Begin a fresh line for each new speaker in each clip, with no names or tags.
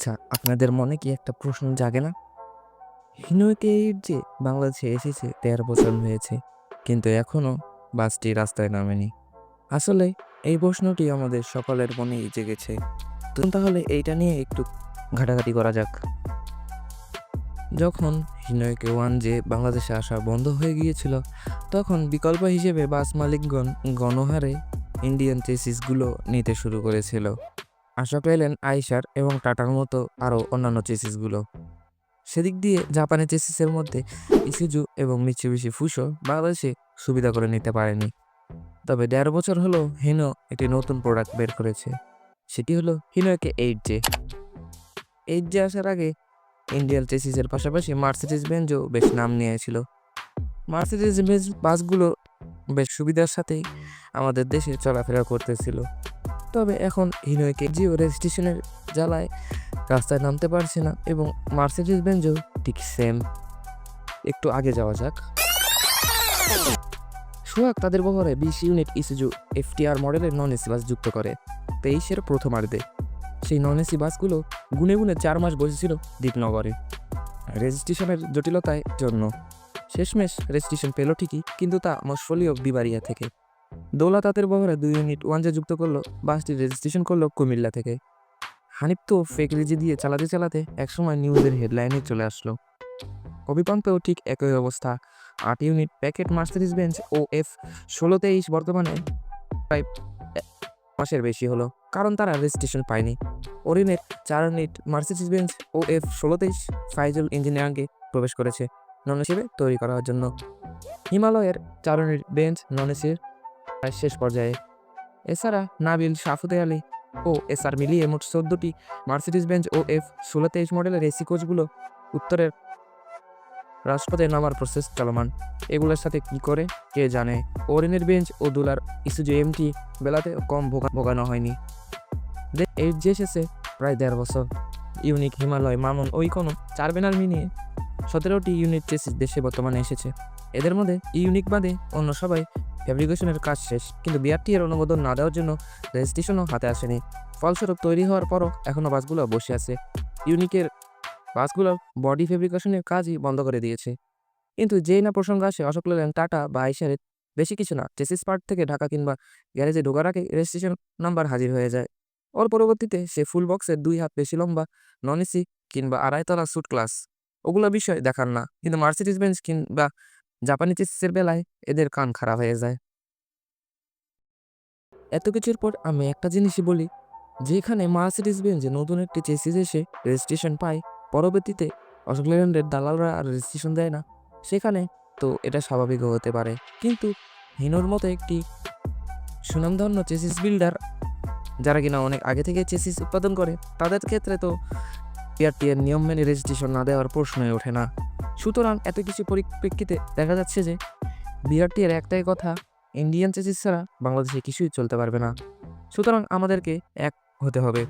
আচ্ছা আপনাদের মনে কি একটা প্রশ্ন জাগে না? হিনোকেইর যে বাংলাদেশে এসেছে, তেরো বছর হয়েছে, কিন্তু এখনও বাসটি রাস্তায় নামেনি। আসলে এই প্রশ্নটি আমাদের সকলের মনেই জেগেছে। তাহলে এইটা নিয়ে একটু ঘাটাঘাটি করা যাক। যখন হিনয়কে ওয়ান যে বাংলাদেশে আসা বন্ধ হয়ে গিয়েছিল, তখন বিকল্প হিসেবে বাস মালিকগণ গণহারে ইন্ডিয়ান চেসিসগুলো নিতে শুরু করেছিল। আশা পেলেন আইসার এবং টাটার মতো আরও অন্যান্য চেসিসগুলো। সেদিক দিয়ে জাপানের চেসিসের মধ্যে ইসুজু এবং মিচুবিশি ফুসো বাংলাদেশে সুবিধা করে নিতে পারেনি। তবে দেড় বছর হলো হিনো একটি নতুন প্রোডাক্ট বের করেছে। সেটি হলো হিনোকে এইট জে এইট জে আসার আগে ইন্ডিয়ান চেসিসের পাশাপাশি মার্সিডিজ বেঞ্জও বেশ নাম নিয়েছিল। মার্সিডিজ বেঞ্জ বাসগুলো বেশ সুবিধার সাথেই আমাদের দেশে চলাফেরা করতেছিল। তবে এখন হিনোয়কে জিও রেজিস্ট্রেশনের জ্বালায় রাস্তায় নামতে পারছে না এবং মার্সিডিজ বেঞ্জও ঠিক সেম। একটু আগে যাওয়া যাক। সোহাগ তাদের বহরে বিশ ইউনিট ইসুজু এফটিআর মডেলের নন এসি বাস যুক্ত করে। তেইশের প্রথমার্ধে সেই নন এসি বাসগুলো গুনে গুনে চার মাস বসেছিল দীপনগরে রেজিস্ট্রেশনের জটিলতায় জন্য শেষমেশ রেজিস্ট্রেশন পেল ঠিকই, কিন্তু তা মশফলিও বিবারিয়া থেকে। দৌলা তাঁতের বহরে দুই ইউনিট ওয়ানজে যুক্ত করল বাসটি রেজিস্ট্রেশন করল কুমিল্লা থেকে। হানিফ তো ফেক রেজি দিয়ে চালাতে চালাতে একসময় নিউজের হেডলাইনে চলে আসলো। অভিপান্তেও ঠিক একই অবস্থা। আট unit packet Mercedes Benz O F ষোলো তেইশ বর্তমানে প্রায় মাসের বেশি হলো, কারণ তারা রেজিস্ট্রেশন পায়নি। ওরিনের চার unit Mercedes Benz O F ষোলো তেইশ ফাইজুল ইঞ্জিনিয়ারিংয়ে প্রবেশ করেছে নন হিসেবে তৈরি করার জন্য। হিমালয়ের চার ইউনিট বেঞ্চ নন এসির শেষ পর্যায়ে। এছাড়া নাবিল সাফুতে আলী ও এসআর মিলিয়ে মোট চোদ্দটি মার্সিডিস বেঞ্চ ও এফ ষোলো তেইশ মডেলের এসি কোচগুলো উত্তরের রাজপথে নামার প্রসেস চলমান। এগুলোর সাথে কি করে, কে জানে? ওরেনের বেঞ্চ ও দুলার ইসুজু এমটি বেলাতে কম ভোগা ভোগানো হয়নি। এইট যে এসেছে প্রায় দেড় বছর। ইউনিক হিমালয়, মামন ওই কোনো চার ব্যানার মিনিয়ে সতেরোটি ইউনিট চেসিস দেশে বর্তমানে এসেছে। এদের মধ্যে ইউনিক বাদে অন্য সবাই ফ্যাব্রিকেশনের কাজ শেষ, কিন্তু বিআরটি এর অনুমোদন না দেওয়ার জন্য রেজিস্ট্রেশনও হাতে আসেনি। ফলস্বরূপ তৈরি হওয়ার পরও এখনও বাসগুলো বসে আছে। ইউনিকের বাসগুলোর বডি ফেব্রিকেশনের কাজই বন্ধ করে দিয়েছে। কিন্তু যেই না প্রসঙ্গ আসে, অশোক লেল্যান্ড, টাটা বা আইসারের বেশি কিছু না। চেসিস পার্ট থেকে ঢাকা কিংবা গ্যারেজে ঢোকার আগে রেজিস্ট্রেশন নাম্বার হাজির হয়ে যায়। ওর পরবর্তীতে সে ফুল বক্সের দুই হাত বেশি লম্বা, নন এসি কিংবা আড়াইতলা স্যুট ক্লাস। ওগুলো বিষয় দেখার না। কিন্তু মার্সিডিজ বেঞ্চ কিংবা জাপানি চেসিসের বেলায় এদের কান খারাপ হয়ে যায়। এত কিছুর পর আমি একটা জিনিসই বলি, যেখানে মার্সিডিজ বেঞ্জে নতুন একটি চেসিস এসে রেজিস্ট্রেশন পায়, পরবর্তীতে অশোক লেল্যান্ডের দালালরা আর রেজিস্ট্রেশন দেয় না। সেখানে তো এটা স্বাভাবিকও হতে পারে। কিন্তু হিনোর মতো একটি সুনামধন্য চেসিস বিল্ডার, যারা কিনা অনেক আগে থেকে চেসিস উৎপাদন করে, তাদের ক্ষেত্রে তো পিআরটি এর নিয়ম মেনে রেজিস্ট্রেশন না দেওয়ার প্রশ্নই ওঠে না। সুতরাং এত কিছু পরিপ্রেক্ষিতে দেখা যাচ্ছে যে বিআরটি এর একটাই কথা ইন্ডিয়ান চেসিস ছাড়া বাংলাদেশে কিছুই চলতে পারবে না। সুতরাং আমাদেরকে এক হতে হবে,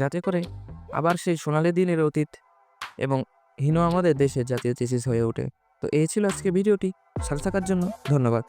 যাতে করে আবার সেই সোনালি দিনের অতীত এবং হীন আমাদের দেশের জাতীয় চেসিস হয়ে ওঠে। তো এই ছিল আজকে ভিডিওটি, সাথে থাকার জন্য ধন্যবাদ।